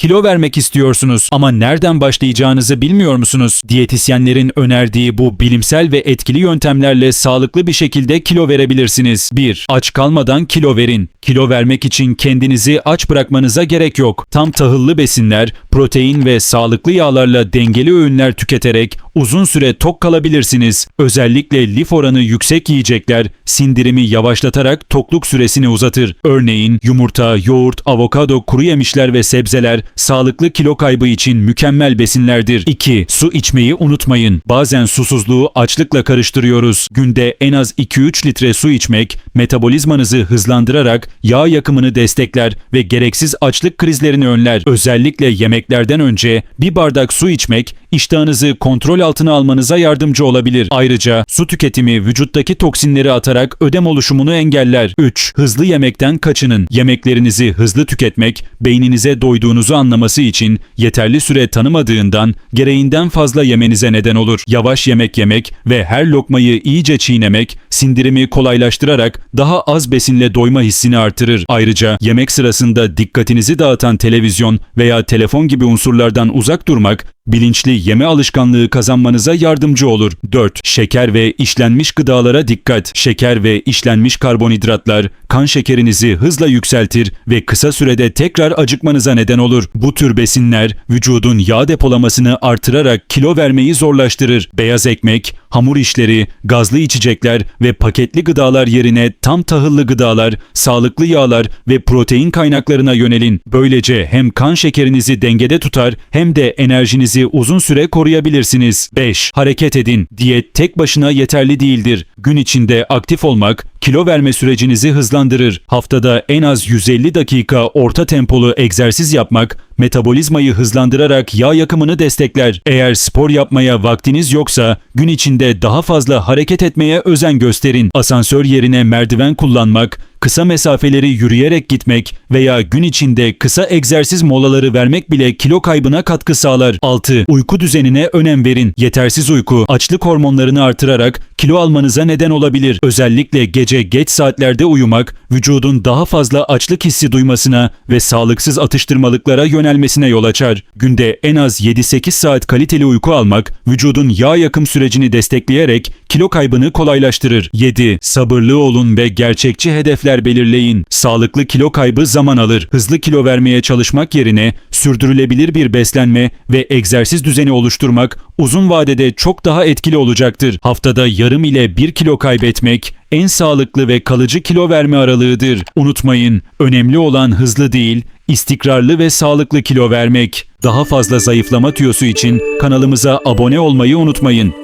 Kilo vermek istiyorsunuz ama nereden başlayacağınızı bilmiyor musunuz? Diyetisyenlerin önerdiği bu bilimsel ve etkili yöntemlerle sağlıklı bir şekilde kilo verebilirsiniz. 1. Aç kalmadan kilo verin. Kilo vermek için kendinizi aç bırakmanıza gerek yok. Tam tahıllı besinler, protein ve sağlıklı yağlarla dengeli öğünler tüketerek uzun süre tok kalabilirsiniz. Özellikle lif oranı yüksek yiyecekler sindirimi yavaşlatarak tokluk süresini uzatır. Örneğin yumurta, yoğurt, avokado, kuru yemişler ve sebzeler sağlıklı kilo kaybı için mükemmel besinlerdir. 2. Su içmeyi unutmayın. Bazen susuzluğu açlıkla karıştırıyoruz. Günde en az 2-3 litre su içmek metabolizmanızı hızlandırarak yağ yakımını destekler ve gereksiz açlık krizlerini önler. Özellikle yemeklerden önce bir bardak su içmek iştahınızı kontrol altına almanıza yardımcı olabilir. Ayrıca su tüketimi vücuttaki toksinleri atarak ödem oluşumunu engeller. 3. Hızlı yemekten kaçının. Yemeklerinizi hızlı tüketmek beyninize doyduğunuzu anlaması için yeterli süre tanımadığından gereğinden fazla yemenize neden olur. Yavaş yemek yemek ve her lokmayı iyice çiğnemek sindirimi kolaylaştırarak daha az besinle doyma hissini artırır. Ayrıca yemek sırasında dikkatinizi dağıtan televizyon veya telefon gibi unsurlardan uzak durmak bilinçli yeme alışkanlığı kazanmanıza yardımcı olur. 4. Şeker ve işlenmiş gıdalara dikkat. Şeker ve işlenmiş karbonhidratlar kan şekerinizi hızla yükseltir ve kısa sürede tekrar acıkmanıza neden olur. Bu tür besinler vücudun yağ depolamasını artırarak kilo vermeyi zorlaştırır. Beyaz ekmek, hamur işleri, gazlı içecekler ve paketli gıdalar yerine tam tahıllı gıdalar, sağlıklı yağlar ve protein kaynaklarına yönelin. Böylece hem kan şekerinizi dengede tutar hem de enerjinizi uzun süre koruyabilirsiniz. 5. Hareket edin. Diyet tek başına yeterli değildir. Gün içinde aktif olmak kilo verme sürecinizi hızlandırır. Haftada en az 150 dakika orta tempolu egzersiz yapmak metabolizmayı hızlandırarak yağ yakımını destekler. Eğer spor yapmaya vaktiniz yoksa gün içinde daha fazla hareket etmeye özen gösterin. Asansör yerine merdiven kullanmak, kısa mesafeleri yürüyerek gitmek veya gün içinde kısa egzersiz molaları vermek bile kilo kaybına katkı sağlar. 6. Uyku düzenine önem verin. Yetersiz uyku açlık hormonlarını artırarak kilo almanıza neden olabilir. Özellikle gece geç saatlerde uyumak vücudun daha fazla açlık hissi duymasına ve sağlıksız atıştırmalıklara yönelmesine yol açar. Günde en az 7-8 saat kaliteli uyku almak vücudun yağ yakım sürecini destekleyerek kilo kaybını kolaylaştırır. 7. Sabırlı olun ve gerçekçi hedefler belirleyin. Sağlıklı kilo kaybı zaman alır. Hızlı kilo vermeye çalışmak yerine sürdürülebilir bir beslenme ve egzersiz düzeni oluşturmak uzun vadede çok daha etkili olacaktır. Haftada yarım ile 1 kilo kaybetmek en sağlıklı ve kalıcı kilo verme aralığıdır. Unutmayın, önemli olan hızlı değil, istikrarlı ve sağlıklı kilo vermek. Daha fazla zayıflama tüyosu için kanalımıza abone olmayı unutmayın.